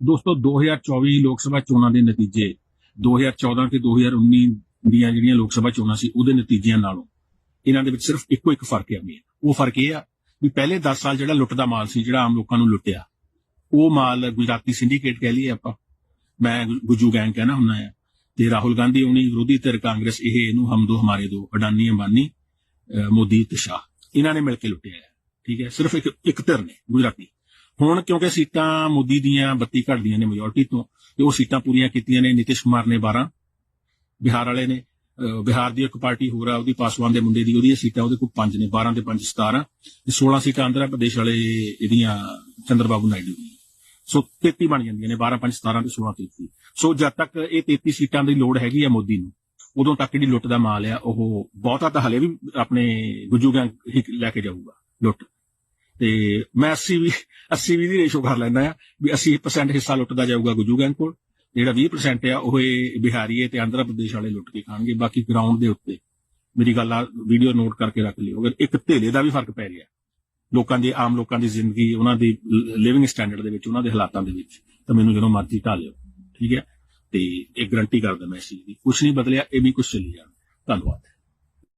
ਦੋਸਤੋ 2024 ਲੋਕ ਸਭਾ ਚੋਣਾਂ ਦੇ ਨਤੀਜੇ 2014 ਤੇ 2019 ਦੀਆਂ ਜਿਹੜੀਆਂ ਲੋਕ ਸਭਾ ਚੋਣਾਂ ਸੀ, ਉਹਦੇ ਨਤੀਜਿਆਂ ਨਾਲੋਂ ਇਹਨਾਂ ਦੇ ਵਿੱਚ ਸਿਰਫ ਇੱਕੋ ਇੱਕ ਫ਼ਰਕ ਹੈ ਮੇਨ। ਉਹ ਫ਼ਰਕ ਇਹ ਆ ਵੀ ਪਹਿਲੇ 10 ਸਾਲ ਜਿਹੜਾ ਲੁੱਟ ਦਾ ਮਾਲ ਸੀ, ਜਿਹੜਾ ਆਮ ਲੋਕਾਂ ਨੂੰ ਲੁੱਟਿਆ, ਉਹ ਮਾਲ ਗੁਜਰਾਤੀ ਸਿੰਡੀਕੇਟ ਕਹਿ ਲਈਏ ਆਪਾਂ। ਮੈਂ ਗੁਜੂ ਗੈਂਗ ਕਹਿਣਾ ਹੁੰਦਾ ਆ। ਤੇ ਰਾਹੁਲ ਗਾਂਧੀ ਉਹਨੀ ਵਿਰੋਧੀ ਧਿਰ ਕਾਂਗਰਸ, ਇਹ ਇਹਨੂੰ ਹਮ ਦੋ, ਹਮਾਰੇ ਦੋ, ਅਡਾਨੀ, ਅੰਬਾਨੀ ਮੋਦੀ ਤੇ ਸ਼ਾਹ। ਇਹਨਾਂ ਨੇ ਮਿਲ ਕੇ ਲੁੱਟਿਆ ਠੀਕ ਹੈ, ਸਿਰਫ ਇੱਕ ਇੱਕ ਧਿਰ ਨੇ, ਗੁਜਰਾਤੀ। ਹੁਣ ਕਿਉਂਕਿ ਸੀਟਾਂ ਮੋਦੀ ਦੀਆਂ 32 ਘਟਦੀਆਂ ਨੇ ਮੈਜੋਰਟੀ ਤੋਂ, ਤੇ ਉਹ ਸੀਟਾਂ ਪੂਰੀਆਂ ਕੀਤੀਆਂ ਨੇ, ਨਿਤਿਸ਼ ਕੁਮਾਰ ਨੇ 12 ਬਿਹਾਰ ਵਾਲੇ ਨੇ ਬਿਹਾਰ ਦੀ ਇੱਕ ਪਾਰਟੀ ਹੋਰ ਆ, ਉਹਦੀ ਪਾਸਵਾਨ ਦੇ ਮੁੰਡੇ ਦੀ ਉਹਦੀਆਂ ਸੀਟਾਂ, ਉਹਦੇ ਕੋਲ 5 ਨੇ 12 ਤੇ 5 17 ਤੇ 16 ਸੀਟਾਂ ਆਂਧਰਾ ਪ੍ਰਦੇਸ਼ ਵਾਲੇ ਇਹਦੀਆਂ ਚੰਦਰਬਾਬੂ ਨਾਇਡੂ ਦੀਆਂ। ਸੋ 33 ਬਣ ਜਾਂਦੀਆਂ ਨੇ 12 5 17 ਤੇ 16 33 ਸੋ ਜਦ ਤੱਕ ਇਹ 33 ਸੀਟਾਂ ਦੀ ਲੋੜ ਹੈਗੀ ਆ ਮੋਦੀ ਨੂੰ, ਉਦੋਂ ਤੱਕ ਜਿਹੜੀ ਲੁੱਟ ਦਾ ਮਾਲ ਆ, ਉਹ ਬਹੁਤਾ ਤਾਂ ਹਲੇ ਵੀ ਆਪਣੇ ਗੁੱਜੂ ਗੈਂਗ ਲੈ ਕੇ ਜਾਊਗਾ, ਲੁੱਟ। ਤੇ ਮੈਂ 80 ਵੀ 80 ਵੀ ਦੀ ਰੇਸ਼ੋ ਕਰ ਲੈਂਦਾ ਆ ਵੀ 80% ਹਿੱਸਾ ਲੁੱਟਦਾ ਜਾਊਗਾ ਗੁੱਜੂ ਗੈਂਗ ਕੋਲ। ਜਿਹੜਾ 20% ਆ, ਉਹ ਇਹ ਬਿਹਾਰੀਏ ਤੇ ਆਂਧਰਾ ਪ੍ਰਦੇਸ਼ ਵਾਲੇ ਲੁੱਟ ਕੇ ਖਾਣਗੇ, ਬਾਕੀ ਗਰਾਊਂਡ ਦੇ ਉੱਤੇ। ਮੇਰੀ ਗੱਲ ਆ ਵੀਡੀਓ ਨੋਟ ਕਰਕੇ ਰੱਖ ਲਿਓ। ਅਗਰ ਇੱਕ ਧੇਲੇ ਦਾ ਵੀ ਫ਼ਰਕ ਪੈ ਰਿਹਾ ਲੋਕਾਂ ਦੀ, ਆਮ ਲੋਕਾਂ ਦੀ ਜ਼ਿੰਦਗੀ, ਉਹਨਾਂ ਦੀ ਲਿਵਿੰਗ ਸਟੈਂਡਰਡ ਦੇ ਵਿੱਚ, ਉਹਨਾਂ ਦੇ ਹਾਲਾਤਾਂ ਦੇ ਵਿੱਚ, ਤਾਂ ਮੈਨੂੰ ਜਦੋਂ ਮਰਜ਼ੀ ਢਾ ਲਿਓ ਠੀਕ ਹੈ? ਤੇ ਇਹ ਗਰੰਟੀ ਕਰਦਾ ਮੈਂ ਇਸ ਚੀਜ਼ ਦੀ। ਕੁਝ ਨਹੀਂ ਬਦਲਿਆ, ਇਹ ਵੀ ਕੁਝ ਚੱਲੀ ਜਾਣਾ ਧੰਨਵਾਦ।